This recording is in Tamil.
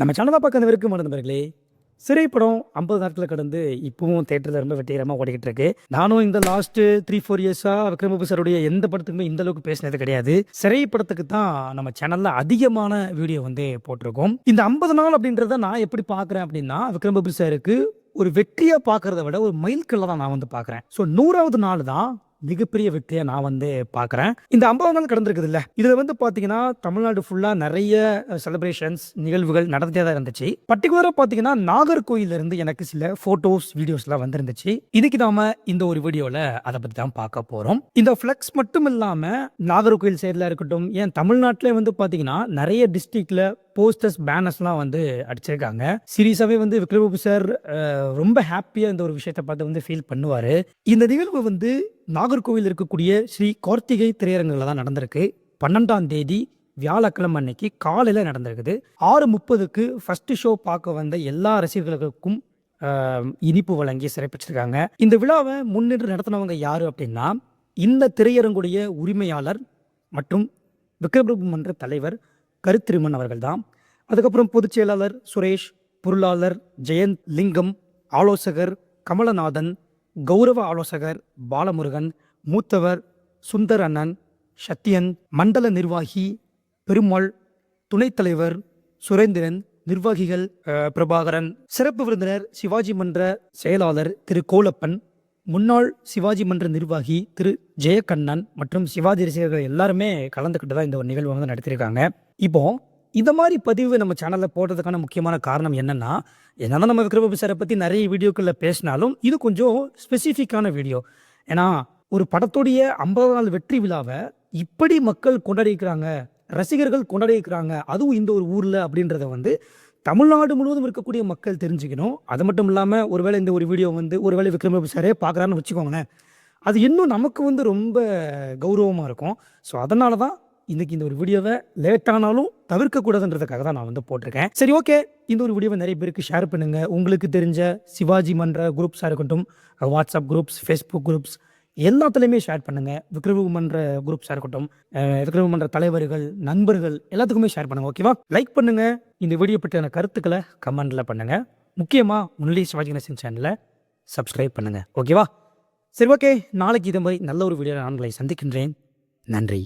நம்ம சேனலாக பார்க்க வரைக்கும் நண்பர்களே. சிறைப்படம் ஐம்பது நாட்களை கடந்து இப்பவும் தேட்டரில் ரொம்ப வெற்றிகரமாக ஓடிக்கிட்டு இருக்கு நானும் இந்த லாஸ்ட் த்ரீ ஃபோர் இயர்ஸாக விக்ரமபு சாருடைய எந்த படத்துக்குமே இந்த அளவுக்கு பேசினது கிடையாது. சிறை படத்துக்கு தான் நம்ம சேனலில் அதிகமான வீடியோ வந்து போட்டிருக்கோம். இந்த ஐம்பது நாள் அப்படின்றத நான் எப்படி பார்க்குறேன் அப்படின்னா விக்ரமபு சாருக்கு ஒரு வெற்றியாக பார்க்கறத விட ஒரு மைல்கல்ல தான் நான் வந்து பார்க்குறேன். ஸோ நூறாவது நாள் தான் மிகப்பெரிய வெற்றியை நான் வந்து பார்க்குறேன். இந்த ஐம்பது நாள் கடந்திருக்குது இல்லை இதில் வந்து பார்த்தீங்கன்னா தமிழ்நாடு ஃபுல்லாக நிறைய செலிப்ரேஷன்ஸ் நிகழ்வுகள் நடந்துட்டே தான் இருந்துச்சு. பர்டிகுலராக பார்த்தீங்கன்னா நாகர்கோயிலிருந்து எனக்கு சில ஃபோட்டோஸ் வீடியோஸ்லாம் வந்திருந்துச்சு. இதுக்கு நாம இந்த ஒரு வீடியோவில் அதை பற்றி தான் பார்க்க போகிறோம் இந்த ஃப்ளெக்ஸ் மட்டும் இல்லாமல் நாகர்கோயில் சைடில் இருக்கட்டும் ஏன் தமிழ்நாட்டிலே வந்து பார்த்தீங்கன்னா நிறைய டிஸ்ட்ரிக்டில் போஸ்டர்ஸ் பேனர்ஸ்லாம் வந்து அடிச்சிருக்காங்க. சீரியஸாகவே வந்து விக்ரமபு சார் ரொம்ப ஹாப்பியாக இந்த ஒரு விஷயத்தை பார்த்து வந்து ஃபீல் பண்ணுவார். இந்த நிகழ்வு வந்து நாகர்கோவில் இருக்கக்கூடிய ஸ்ரீ கார்த்திகை திரையரங்கில் தான் நடந்திருக்கு. பன்னெண்டாம் தேதி வியாழக்கிழமை அன்னைக்கு காலையில் நடந்திருக்குது. ஆறு முப்பதுக்கு ஃபர்ஸ்ட் ஷோ பார்க்க வந்த எல்லா ரசிகர்களுக்கும் இனிப்பு வழங்கி சிறப்பிச்சிருக்காங்க. இந்த விழாவை முன்னின்று நடத்தினவங்க யார் அப்படின்னா இந்த திரையரங்குடைய உரிமையாளர் மற்றும் விக்ரபிரபு மன்ற தலைவர் கருத்திருமன் அவர்கள் தான் அதுக்கப்புறம் பொதுச் செயலாளர் சுரேஷ் பொருளாளர் ஜெயந்த் லிங்கம் ஆலோசகர் கமலநாதன் கௌரவ ஆலோசகர் பாலமுருகன் மூத்தவர் சுந்தர் அண்ணன் சத்யன் மண்டல நிர்வாகி பெருமாள் துணைத் தலைவர் சுரேந்திரன் நிர்வாகிகள் பிரபாகரன். சிறப்பு விருந்தினர் சிவாஜி மன்ற செயலாளர் திரு கோலப்பன் முன்னாள் சிவாஜி மன்ற நிர்வாகி திரு ஜெயக்கண்ணன் மற்றும் சிவாஜி ரசிகர்கள் எல்லாருமே கலந்துக்கிட்டு தான் இந்த ஒரு நிகழ்வு வந்து நடத்தியிருக்காங்க. இப்போ இந்த மாதிரி பதிவு நம்ம சேனலில் போடுறதுக்கான முக்கியமான காரணம் என்னென்னா என்னதான் நம்ம விக்ரமபு சாரை பற்றி நிறைய வீடியோக்களில் பேசினாலும் இது கொஞ்சம் ஸ்பெசிஃபிக்கான வீடியோ ஏன்னா ஒரு படத்துடைய ஐம்பது நாள் வெற்றி விழாவை இப்படி மக்கள் கொண்டாடிக்கிறாங்க ரசிகர்கள் கொண்டாடிக்கிறாங்க அதுவும் இந்த ஒரு ஊரில் அப்படின்றத வந்து தமிழ்நாடு முழுவதும் இருக்கக்கூடிய மக்கள் தெரிஞ்சுக்கணும். அது மட்டும் இல்லாமல் ஒருவேளை இந்த ஒரு வீடியோ வந்து ஒருவேளை விக்ரமபு சாரே பார்க்குறான்னு வச்சுக்கோங்களேன் அது இன்னும் நமக்கு வந்து ரொம்ப கௌரவமாக இருக்கும். ஸோ அதனால தான் இன்னைக்கு இந்த ஒரு வீடியோவை லேட் ஆனாலும் தவிர்க்கக்கூடாதுன்றதுக்காக தான் நான் வந்து போட்டிருக்கேன். சரி ஓகே இந்த ஒரு வீடியோவை நிறைய பேருக்கு ஷேர் பண்ணுங்க. உங்களுக்கு தெரிஞ்ச சிவாஜி மன்ற குரூப்ஸாக இருக்கட்டும் வாட்ஸ்அப் குரூப்ஸ் ஃபேஸ்புக் குரூப்ஸ் எல்லாத்துலேயுமே ஷேர் பண்ணுங்க. விக்ரம மன்ற குரூப்ஸாக இருக்கட்டும் அஹ் மன்ற தலைவர்கள் நண்பர்கள் எல்லாத்துக்குமே ஷேர் பண்ணுங்க ஓகேவா லைக் பண்ணுங்க. இந்த வீடியோ பற்றியான கருத்துக்களை கமெண்ட்ல பண்ணுங்க. முக்கியமாக முன்லி சிவாஜி கணேசன் சேனலை சப்ஸ்கிரைப் பண்ணுங்க ஓகேவா சரி ஓகே நாளைக்கு இதை மாதிரி நல்ல ஒரு வீடியோ நான் உங்களை சந்திக்கின்றேன். நன்றி.